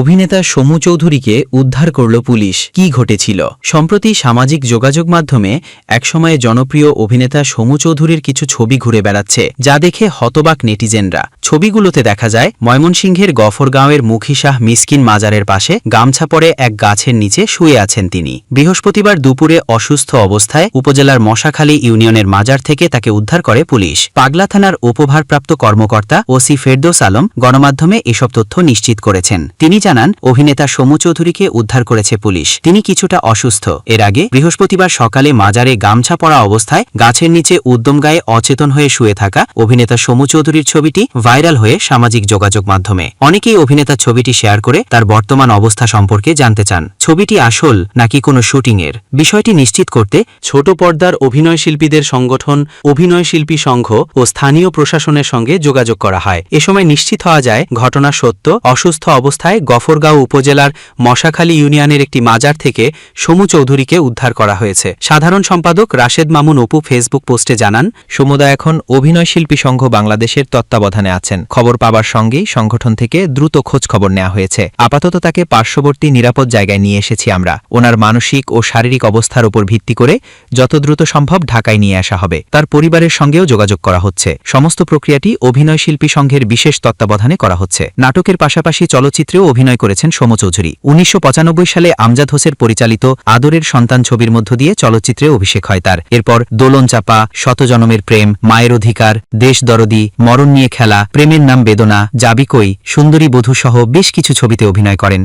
অভিনেতা সমু চৌধুরীকে উদ্ধার করল পুলিশ। কি ঘটেছিল? সম্প্রতি সামাজিক যোগাযোগ মাধ্যমে একসময়ে জনপ্রিয় অভিনেতা সমু চৌধুরীর কিছু ছবি ঘুরে বেড়াচ্ছে, যা দেখে হতবাক নেটিজেনরা। ছবিগুলোতে দেখা যায়, ময়মনসিংহের গফরগাঁওয়ের মুখিশাহ মিসকিন মাজারের পাশে গামছা পরে এক গাছের নিচে শুয়ে আছেন তিনি। বৃহস্পতিবার দুপুরে অসুস্থ অবস্থায় উপজেলার মশাখালী ইউনিয়নের মাজার থেকে তাকে উদ্ধার করে পুলিশ। পাগলা থানার উপভারপ্রাপ্ত কর্মকর্তা ওসি ফেরদৌস আলম গণমাধ্যমে এসব তথ্য নিশ্চিত করেছেন। তিনি জানান, অভিনেতা সমু চৌধুরীকে উদ্ধার করেছে পুলিশ। তিনি কিছুটা অসুস্থ। এর আগে বৃহস্পতিবার সকালে মাজারে গামছা পরা অবস্থায় গাছের নিচে উদ্যম গায়ে অচেতন হয়ে শুয়ে থাকা অভিনেতা সমু চৌধুরীর ছবিটি ভাইরাল হয়ে সামাজিক যোগাযোগ মাধ্যমে। অনেকেই অভিনেতার ছবিটি শেয়ার করে তার বর্তমান অবস্থা সম্পর্কে জানতে চান। ছবিটি আসল নাকি কোনো শুটিংয়ের? বিষয়টি নিশ্চিত করতে ছোট পর্দার অভিনয় শিল্পীদের সংগঠন অভিনয় শিল্পী সংঘ ও স্থানীয় প্রশাসনের সঙ্গে যোগাযোগ করা হয়। এ সময় নিশ্চিত হওয়া যায়, ঘটনা সত্য, অসুস্থ অবস্থায় গফরগাঁও উপজেলার মশাখালী ইউনিয়নের একটি মাজার থেকে সমু চৌধুরীকে উদ্ধার করা হয়েছে। সাধারণ সম্পাদক রাশেদ মামুন অপু ফেসবুক পোস্টে জানান, সমুদা এখন অভিনয় শিল্পী সংঘ বাংলাদেশের তত্ত্বাবধানে আছেন। খবর পাবার সঙ্গেই সংগঠন থেকে দ্রুত খোঁজ খবর নেওয়া হয়েছে। আপাতত তাকে পার্শ্ববর্তী নিরাপদ জায়গায় নিয়ে এসেছি আমরা। ওনার মানসিক ও শারীরিক অবস্থার উপর ভিত্তি করে যত দ্রুত সম্ভব ঢাকায় নিয়ে আসা হবে। তার পরিবারের সঙ্গেও যোগাযোগ করা হচ্ছে। সমস্ত প্রক্রিয়াটি অভিনয় শিল্পী সংঘের বিশেষ তত্ত্বাবধানে করা হচ্ছে। নাটকের পাশাপাশি চলচ্চিত্রেও অভিনয় করেছেন সোম চৌধুরী। উনিশশো সালে আমজাদ হোসের পরিচালিত আদরের সন্তান ছবির মধ্য দিয়ে চলচ্চিত্রে অভিষেক হয় তার। এরপর দোলন চাপা, শতজনমের প্রেম, মায়ের অধিকার, দেশ দরদি, মরণ নিয়ে খেলা, প্রেমের নাম বেদনা জাবিকই সুন্দরী বধূসহ বেশ কিছু ছবিতে অভিনয় করেন।